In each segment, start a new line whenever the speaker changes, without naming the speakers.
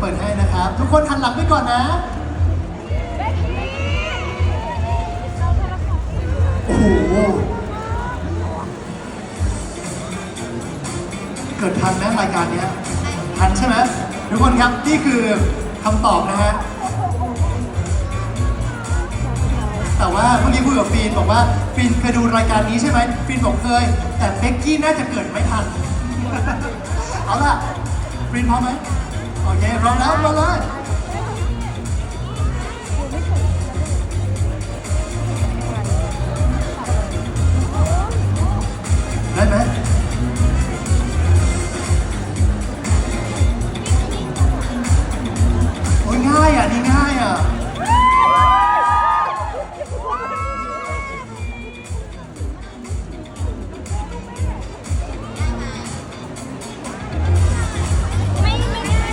เปิดให้นะครับ ทุกคนหันหลังไปก่อนนะ โอ้โห เกิดทันนะรายการเนี้ยทันใช่ไหมทุกคนครับ นี่คือคำตอบนะฮะ แต่ว่าเมื่อกี้คุยกับฟีนบอกว่าฟีนเคยดูรายการนี้ใช่ไหมฟีนบอกเคย แต่เบ็กกี้น่าจะเกิดไม่ทัน เอาล่ะฟีนพร้อมไหม โอเคพร้อมแล้วมาเลย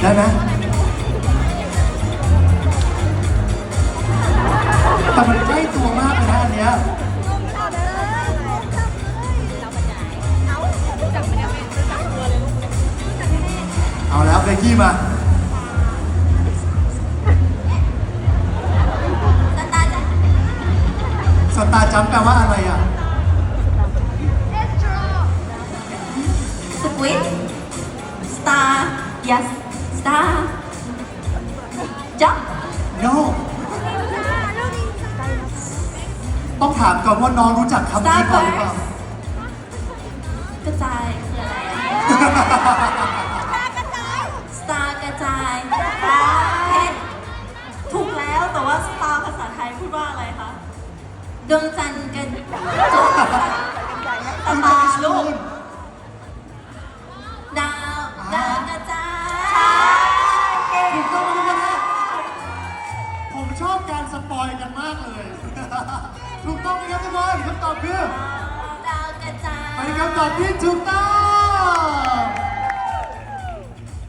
ได้ไหมแต่มันใกล้ตัวมากเลยนะอันเนี้ยเอาแล้วเบกกี้มาสตาร์จัมแปลว่าอะไรอะ
สควิตสตาร์ yes ส ตาร์จับ
no ต้องถามก่อนว่าน้องรู้จักคำนี้ก่อนหรือเปล่า
กระจายคืออะไรอะสตาร์กระจายเพชรถูกแล้วแต่ว่าสตาร์ภาษาไทยพูดว่าอะไรคะ ดวงจันทร์กระจุกต
ถูกต้องไหมครับทุกคนคำตอบคือ
ดาวกระจาย
เป็นคำตอบที่ถูกต้อง